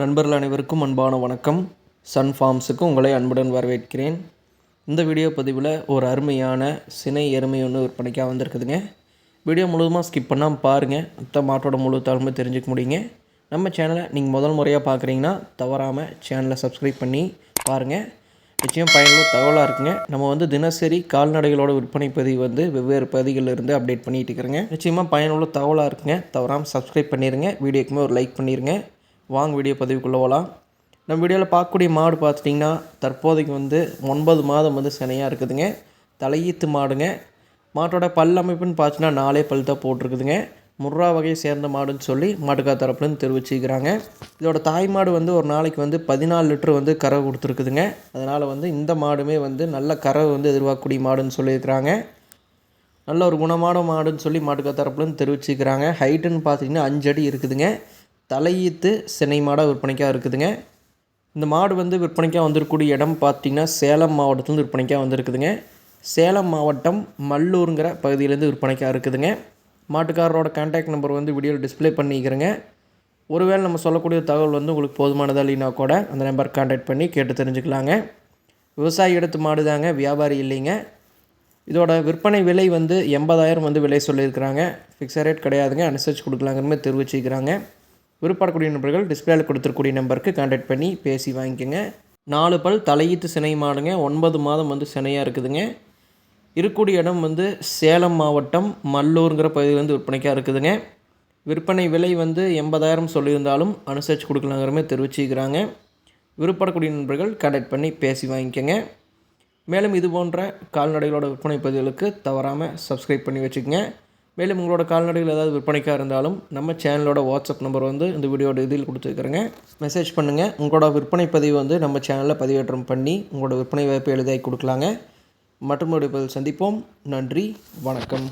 நண்பர்கள் அனைவருக்கும் அன்பான வணக்கம். சன் ஃபார்ம்ஸுக்கு உங்களை அன்புடன் வரவேற்கிறேன். இந்த வீடியோ பதிவில் ஒரு அருமையான சினை எருமை ஒன்று விற்பனைக்காக வந்திருக்குதுங்க. வீடியோ முழுவதுமாக ஸ்கிப் பண்ணாமல் பாருங்கள் மற்ற மாட்டோட முழு தாழ்மை தெரிஞ்சுக்க முடியுங்க. நம்ம சேனலை நீங்கள் முதல் முறையாக பார்க்குறீங்கன்னா தவறாமல் சேனலை சப்ஸ்கிரைப் பண்ணி பாருங்கள் நிச்சயம் பயனுள்ள தகவலாக இருக்குங்க. நம்ம வந்து தினசரி கால்நடைகளோட விற்பனை பதிவு வந்து வெவ்வேறு பகுதிகளில் இருந்து அப்டேட் பண்ணிகிட்டு இருக்கிறேங்க. நிச்சயமாக பயனுள்ள தகவலாக இருக்குங்க. தவறாமல் சப்ஸ்கிரைப் பண்ணிடுங்க வீடியோக்குமே ஒரு லைக் பண்ணிடுங்க வாங்க வீடியோ பதிவுக்குள்ளே போகலாம். நம்ம வீடியோவில் பார்க்கக்கூடிய மாடு பார்த்துட்டிங்கன்னா தற்போதைக்கு வந்து ஒன்பது மாதம் வந்து சினையாக இருக்குதுங்க. தலையீத்து மாடுங்க. மாட்டோட பல் அமைப்புன்னு பார்த்தீங்கன்னா நாலே பல் தான் போட்டிருக்குதுங்க. முர்ரா வகையை சேர்ந்த மாடுன்னு சொல்லி மாட்டுக்கா தரப்புலன்னு தெரிவிச்சுக்கிறாங்க. இதோட தாய் மாடு வந்து ஒரு நாளைக்கு வந்து பதினாலு லிட்டர் வந்து கரை கொடுத்துருக்குதுங்க. அதனால் வந்து இந்த மாடுமே வந்து நல்ல கரை வந்து எதிர்பார்க்கக்கூடிய மாடுன்னு சொல்லியிருக்கிறாங்க. நல்ல ஒரு குணமான மாடுன்னு சொல்லி மாட்டுக்கா தரப்புலன்னு தெரிவிச்சுக்கிறாங்க. ஹைட்டுன்னு பார்த்தீங்கன்னா அஞ்சு அடி இருக்குதுங்க. தலையீத்து சினை மாடாக விற்பனைக்காக இருக்குதுங்க. இந்த மாடு வந்து விற்பனைக்காக வந்திருக்கக்கூடிய இடம் பார்த்திங்கன்னா சேலம் மாவட்டத்துலேருந்து விற்பனைக்காக வந்திருக்குதுங்க. சேலம் மாவட்டம் மல்லூருங்கிற பகுதியிலேருந்து விற்பனைக்காக இருக்குதுங்க. மாட்டுக்காரரோட கான்டாக்ட் நம்பர் வந்து வீடியோவில் டிஸ்பிளே பண்ணிக்கிறேங்க. ஒருவேளை நம்ம சொல்லக்கூடிய தகவல் வந்து உங்களுக்கு போதுமானதாக இல்லைனா கூட அந்த நம்பர் கான்டாக்ட் பண்ணி கேட்டு தெரிஞ்சுக்கலாங்க. விவசாயி எடுத்து மாடு தாங்க வியாபாரி இல்லைங்க. இதோட விற்பனை விலை வந்து எண்பதாயிரம் வந்து விலை சொல்லியிருக்கிறாங்க. ஃபிக்ஸட் ரேட் கிடையாதுங்க அனுசரித்து கொடுக்கலாங்கிற மாதிரி விருப்பப்படக்கூடிய நண்பர்கள் டிஸ்பிளேயில் கொடுத்துருக்கூடிய நம்பருக்கு கான்டாக்ட் பண்ணி பேசி வாங்கிக்கோங்க. நாலு பல் தலையீத்து சினை மாடுங்க. ஒன்பது மாதம் வந்து சினையாக இருக்குதுங்க. இருக்கக்கூடிய இடம் வந்து சேலம் மாவட்டம் மல்லூருங்கிற பகுதியிலேருந்து விற்பனைக்காக இருக்குதுங்க. விற்பனை விலை வந்து எண்பதாயிரம் சொல்லியிருந்தாலும் அனுசரித்து கொடுக்கலாங்கிறமே தெரிவிச்சுக்கிறாங்க. விருப்பப்படக்கூடிய நண்பர்கள் கான்டாக்ட் பண்ணி பேசி வாங்கிக்கோங்க. மேலும் இது போன்ற கால்நடைகளோட விற்பனை பதிவுகளுக்கு தவறாமல் சப்ஸ்கிரைப் பண்ணி வச்சுக்கோங்க. மேலும் உங்களோட கால்நடைகள் ஏதாவது விற்பனைக்காக இருந்தாலும் நம்ம சேனலோட வாட்ஸ்அப் நம்பர் வந்து இந்த வீடியோட இதில் கொடுத்துருக்குறேங்க. மெசேஜ் பண்ணுங்கள் உங்களோட விற்பனை பதிவு வந்து நம்ம சேனலில் பதிவேற்றம் பண்ணி உங்களோட விற்பனை வாய்ப்பு எழுதாகி கொடுக்கலாங்க. மற்றும் பதில் சந்திப்போம். நன்றி. வணக்கம்.